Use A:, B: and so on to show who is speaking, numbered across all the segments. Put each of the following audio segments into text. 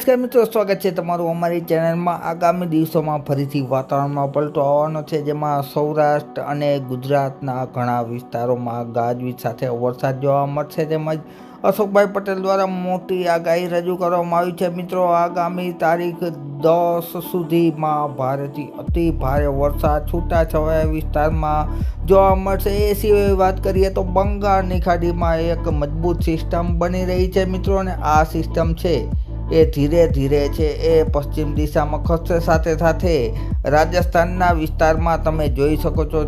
A: નમસ્કાર મિત્રો, સ્વાગત છે તમારું અમારી ચેનલમાં. આગામી દિવસોમાં ફરીથી વાતાવરણમાં પલટો આવવાનો છે, જેમાં સૌરાષ્ટ્ર અને ગુજરાતના ઘણા વિસ્તારોમાં ગાજવીજ સાથે વરસાદ જોવા મળશે તેમજ અશોકભાઈ પટેલ દ્વારા મોટી આગાહી રજૂ કરવામાં આવી છે. મિત્રો, આગામી તારીખ દસ સુધીમાં ભારેથી અતિ ભારે વરસાદ છૂટાછવાયા વિસ્તારમાં જોવા મળશે. એ સિવાય વાત કરીએ તો બંગાળની ખાડીમાં એક મજબૂત સિસ્ટમ બની રહી છે મિત્રો, અને આ સિસ્ટમ છે એ ધીરે ધીરે છે, એ પશ્ચિમ દિશામાં ખસશે સાથે સાથે રાજસ્થાનના વિસ્તારમાં તમે જોઈ શકો છો.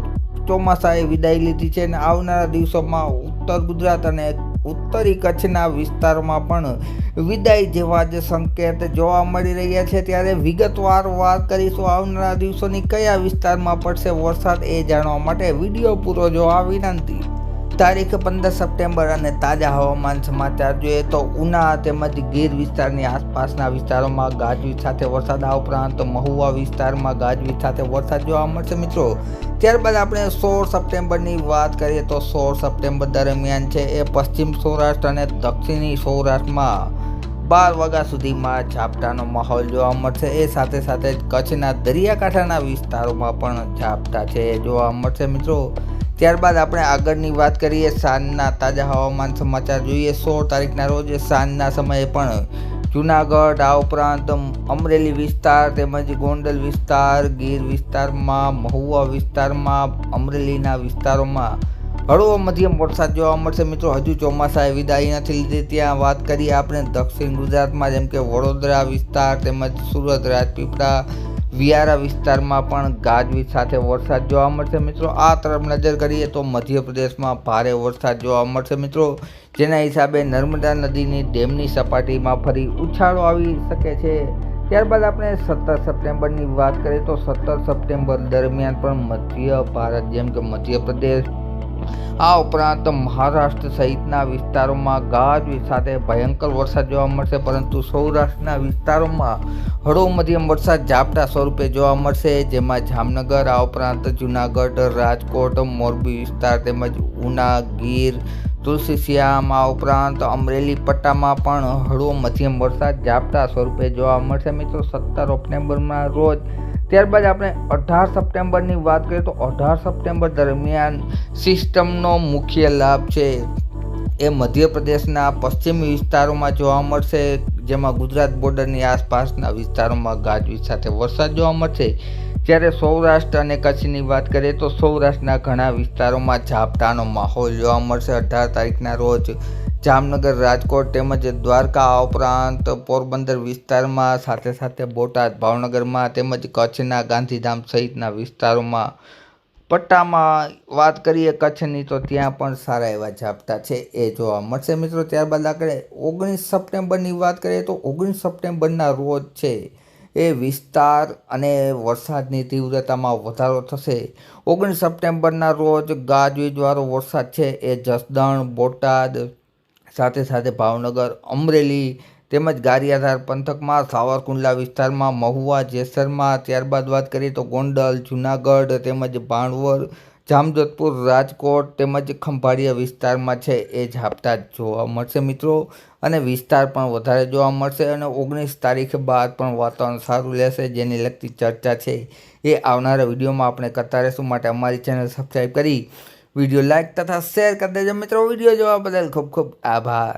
A: ચોમાસાએ વિદાય લીધી છે અને આવનારા દિવસોમાં ઉત્તર ગુજરાત અને ઉત્તરી કચ્છના વિસ્તારમાં પણ વિદાય જેવા જ સંકેત જોવા મળી રહ્યા છે. ત્યારે વિગતવાર વાત કરીશું, આવનારા દિવસોની કયા વિસ્તારમાં પડશે વરસાદ એ જાણવા માટે. વીડિયો પૂરો જોવા વિનંતી. તારીખ પંદર સપ્ટેમ્બર અને તાજા હવામાન સમાચાર જોઈએ તો ઉના તેમજ ગીર વિસ્તારની આસપાસના વિસ્તારોમાં ગાજવીજ સાથે વરસાદ. આ ઉપરાંત મહુવા વિસ્તારમાં ગાજવીજ સાથે વરસાદ જોવા મળશે મિત્રો. ત્યારબાદ આપણે સોળ સપ્ટેમ્બરની વાત કરીએ તો સોળ સપ્ટેમ્બર દરમિયાન છે એ પશ્ચિમ સૌરાષ્ટ્ર અને દક્ષિણી સૌરાષ્ટ્રમાં બાર વાગ્યા સુધીમાં ઝાપટાનો માહોલ જોવા મળશે. એ સાથે સાથે કચ્છના દરિયાકાંઠાના વિસ્તારોમાં પણ ઝાપટા છે જોવા મળશે મિત્રો. ત્યારબાદ આપણે આગળની વાત કરીએ સાંજના તાજા હવામાન સમાચાર જોઈએ. સોળ તારીખના રોજ સાંજના સમયે પણ જુનાગઢ આ ઉપરાંત અમરેલી વિસ્તાર તેમજ ગોંડલ વિસ્તાર, ગીર વિસ્તારમાં, મહુવા વિસ્તારમાં, અમરેલીના વિસ્તારોમાં હળવો મધ્યમ વરસાદ જોવા મળશે. મિત્રો, હજુ ચોમાસાએ વિદાય નથી લીધી. ત્યાં વાત કરીએ આપણે દક્ષિણ ગુજરાતમાં જેમ કે વડોદરા વિસ્તાર તેમજ સુરત, રાજપીપળા વિયારા વિસ્તારમાં પણ ગાજવીજ સાથે વરસાદ જોવા મળશે મિત્રો. આ તરફ નજર કરીએ તો મધ્યપ્રદેશમાં ભારે વરસાદ જોવા મળશે મિત્રો. જેના હિસાબે નર્મદા નદીની ડેમની સપાટીમાં ફરી ઉછાળો આવી શકે છે. ત્યારબાદ આપણે સત્તર સપ્ટેમ્બરની વાત કરીએ તો સત્તર સપ્ટેમ્બર દરમિયાન પણ મધ્ય ભારત, જેમ કે મધ્યપ્રદેશ આ ઉપરાંત મહારાષ્ટ્ર સહિતના વિસ્તારોમાં ગાજવીજ સાથે ભયંકર વરસાદ જોવા મળશે, પરંતુ સૌરાષ્ટ્રના વિસ્તારોમાં હળવો મધ્યમ વરસાદ ઝાપટા સ્વરૂપે જોવા મળશે, જેમાં જામનગર, આ ઉપરાંત જુનાગઢ, રાજકોટ, મોરબી વિસ્તાર તેમજ ઉના, ગીર તુલસીશ્યામ આ ઉપરાંત અમરેલી, પટ્ટામાં પણ હળવો મધ્યમ વરસાદ ઝાપટા સ્વરૂપે જોવા મળશે. મિત્રો, સત્તર ઓક્ટોબરમાં રોજ ત્યારબાદ આપણે અઢાર સપ્ટેમ્બરની વાત કરીએ તો અઢાર સપ્ટેમ્બર દરમિયાન સિસ્ટમનો મુખ્ય લાભ છે એ મધ્યપ્રદેશના પશ્ચિમી વિસ્તારોમાં જોવા મળશે, જેમાં ગુજરાત બોર્ડરની આસપાસના વિસ્તારોમાં ગાજવીજ સાથે વરસાદ જોવા મળશે. જ્યારે સૌરાષ્ટ્ર અને કચ્છની વાત કરીએ તો સૌરાષ્ટ્રના ઘણા વિસ્તારોમાં ઝાપટાનો માહોલ જોવા મળશે. અઢાર તારીખના રોજ જામનગર રાજકોટ તેમજ દ્વારકા આ ઉપરાંત પોરબંદર વિસ્તારમાં સાથે સાથે બોટાદ, ભાવનગરમાં તેમજ કચ્છના ગાંધીધામ સહિતના વિસ્તારોમાં. પટ્ટામાં વાત કરીએ કચ્છની તો ત્યાં પણ સારા એવા ઝાપટા છે, એ જોવા મળશે. મિત્રો, ત્યારબાદ આપણે ઓગણીસ સપ્ટેમ્બરની વાત કરીએ તો ઓગણીસ સપ્ટેમ્બરના રોજ છે એ વિસ્તાર અને વરસાદની તીવ્રતામાં વધારો થશે. ઓગણીસ સપ્ટેમ્બરના રોજ ગાજવીજવાળો વરસાદ છે એ જસદણ, બોટાદ સાથે સાથે ભાવનગર, અમરેલી તેમજ ગારિયાધાર પંથકમાં સાવરકુંડલા વિસ્તારમાં, મહુવા, જેસરમાં ત્યારબાદ વાત કરીએ તો ગોંડલ, જુનાગઢ તેમજ ભાણવર, જામજોધપુર, રાજકોટ તેમજ ખંભાળિયા વિસ્તારમાં છે એ ઝાપટા જોવા મળશે મિત્રો. અને વિસ્તાર પણ વધારે જોવા મળશે અને ઓગણીસ તારીખ બાદ પણ વાતાવરણ સારું લેશે જેની લગતી ચર્ચા છે. એ આવનારા વિડીયોમાં આપણે કરતા રહેશું. માટે અમારી ચેનલ સબસ્ક્રાઈબ કરી વીડિયો લાઇક તથા શેર કરી દેજો. મિત્રો વીડિયો જોવા બદલ ખૂબ ખૂબ આભાર.